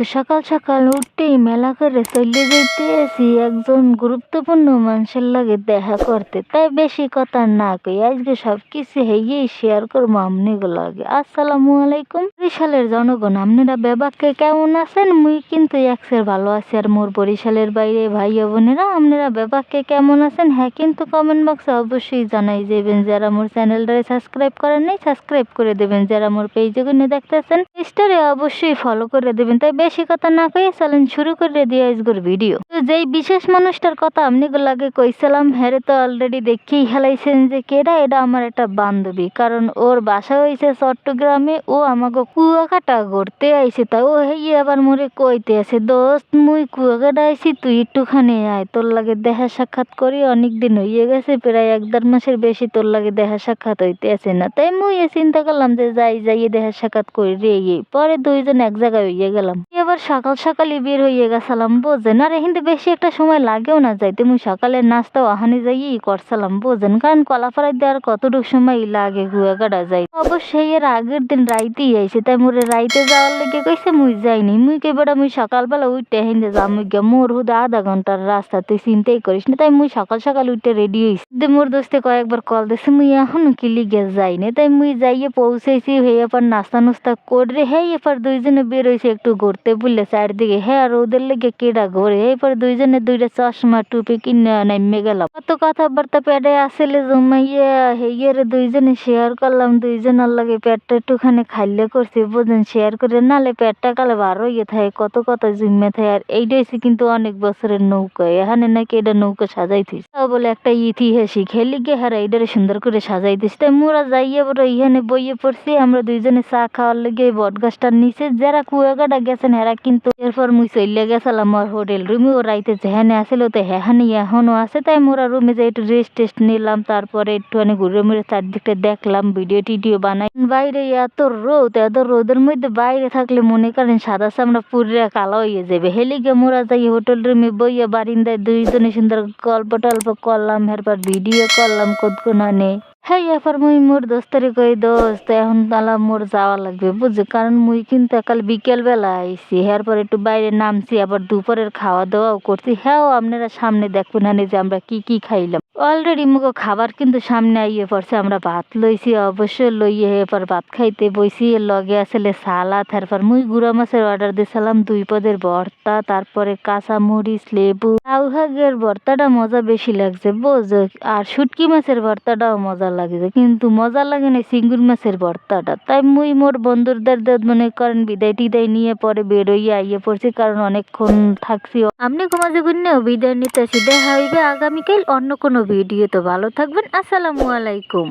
আজকে সকাল সকাল উঠতেই মেলা করে চলে যেতে যাইতেছি একজন গুরুত্বপূর্ণ মানুষের লাগে দেখা করতে। তাই বেশি কথা না কই, আজকে সব কিছু হেয়েই শেয়ার করব আমনিগো লাগে। আসসালামু আলাইকুম। বরিশালের জনগণ, আপনারা বেবাককে কেমন আছেন? মুই কিন্তু একসের ভালো আছি আর মোর বরিশালের বাইরে ভাই বোনেরা, আপনারা বেবাককে কেমন আছেন? হ্যাঁ কিন্তু কমেন্ট বক্সে অবশ্যই জানাই যাবেন। যারা মোর চ্যানেলটারে সাবস্ক্রাইব করেন নাই সাবস্ক্রাইব করে দেবেন। যারা মোর পেজে গুনে দেখতেছেন স্টারে অবশ্যই ফলো করে দেবেন। তাই বেশি কথা না কয়ে চলেন শুরু করে দিয়ে আজকের ভিডিও। তো যেই বিশেষ মানুষটার কথা আপনি লাগে কইছিলাম হ্যারে তো অলরেডি দেখেই হেলাইছেন যে কেডা, এটা আমার একটা বান্ধবী। কারণ ওর বাসা হয়েছে চট্টগ্রামে, ও আমাকে কুয়াকাটা ঘুরতে আইছে, তা ও হেই আবার মোরে কইতে আছে, দোস্ত, মুই কুয়াকাটা আইছি, তুই একটুখানি আয়, তোর লাগে দেখা সাক্ষাৎ করি, অনেক দিন হইয়ে গেছে, প্রায় এক দেড় মাসের বেশি তোর লাগে দেখা সাক্ষাৎ হইতে আছে না। তাই মুই চিন্তা করলাম যে যাই, যাইয়ে দেখা সাক্ষাৎ করি রে। পরে দুইজন এক জায়গায় হইয়ে গেলাম। এবার সকাল সকালই বের হইয়ে গেছিলাম, বোঝেন? আর কিন্তু বেশি একটা সময় লাগেও না যাইতে। মুই সকালের নাস্তা ওহানি যাইয়েই করছিলাম, বোঝেন? কারণ কলাফাড়াই দেওয়ার কতটুকু সময় লাগে কুয়াকাটা যাই। অবশ্যই এর আগের দিন রাইতেই আইছে, তাই মোরে রাইতে যাওয়ার লেগে কইছে মুই যাইনি। মুই কে বেড়া মুই সকালবেলা উঠতে হিন্দে যাম গিয়া মোর হুদা আধা ঘণ্টার রাস্তা তুই চিন্তাই করিস না, তাই মুই সকাল সকাল উঠতে রেডি হইছি। মোর দোস্তে কয়েকবার কল দিছে, মুই এখনও কি লিগে যাইনি, তাই মুই যাইয়ে পৌঁছেছি হয়ে পর নাস্তা নুস্তা করে হে এবার দুইজনে বের হয়েছে একটু ঘুরতে। বললে চারদিকে হ্যাঁ আর ওদের লেগে কেডা ঘোরে এরপর দুইজনে দুইটা চশমা, টুপি কিনে নামে গেলাম। কত কথাবার্তা প্যাডে আসলে জমাইয়া হেয়ের দুইজনে শেয়ার করলাম, দুইজনের লাগে পেটটা একটুখানি খাইলে করছি বুঝেন শেয়ার করে নালে পেটটা কালে বারো ইয়ে থাকে, কত কত জিম্মে থাকে। আর এইটা হচ্ছে কিন্তু অনেক বছরের নৌকা, এখানে নাকি এটা নৌকা সাজাইতিস। তাও বলে একটা ইতিহাসিক হেলি গে হারা এইটারে সুন্দর করে সাজাইতিস। তাই মোরা যাইয়া বড় ইহানে বইয়ে পড়ছি, আমরা দুইজনে চা খাওয়ার লেগে বট গাছটার নিচে, যারা কুয়াকাটা গেছেন এরা কিন্তু এরপর মুই চলে গেছিলাম আমার হোটেল রুমে ও রাইতে যেখানে আসলে তো হ্যাঁ এখনও আছে, তাই মোরা রুমে যাই একটু রেস্ট টেস্ট নিলাম। তারপরে একটুখানি ঘুরে মুড়ে চারদিকটা দেখলাম ভিডিও টিডিও বানাই। বাইরে এত রোদ, এত রোদের মধ্যে বাইরে থাকলে মনে করেন সাদা চামড়া পুরে কালো হয়ে যাবে হেলি হেলিগে মোরা যাই হোটেল রুমে বইয়ে বারিন্দায় দুইজনে সুন্দর গল্প টল্প করলাম, এরপর ভিডিও করলাম কতক্ষণানে হ্যাঁ এরপর মুই মোর দোস্তরে কই, দোস্ত, এখন তালা মোর যাওয়া লাগবে, বুঝছ? কারণ মুই কিন্তু কাল বিকেল বেলা আইছি এরপর একটু বাইরে নামছি, আবার দুপুরের খাওয়া দাওয়াও করছি। হ্যাঁ আপনারা সামনে দেখবেন হানি যে আমরা কি কি খাইলাম? অলরেডি মুখো খাবার কিন্তু সামনে আইয়ে পড়ছে, আমরা ভাত লইছি অবশ্যই লইয়ে এরপর ভাত খাইতে বইছি লগে আসলে সালাদ, এরপর মুই গুড়া মাছের অর্ডার দিয়েছিলাম, দুই পদের ভর্তা, তারপরে কাঁচা মরিচ লেবু। লাউ শাকের ভর্তাটা মজা বেশি লাগছে বোঝো আর শুটকি মাছের ভর্তাটাও মজা লাগছে। কিন্তু মজা লাগে না সিঙ্গুর মাছের ভর্তাটা। তাই মুই মোর বন্ধুদের মনে করেন বিদায় টিদায় নিয়ে পরে বেরোইয়া আইয়ে পড়ছি, কারণ অনেকক্ষণ থাকছি। আপনি ঘুমাজে গুন্নেও বিদায় নিতে আসি। দেখা হইবে আগামীকাল অন্য কোনো ভিডিও তো ভালো থাকবেন, আসসালামু আলাইকুম।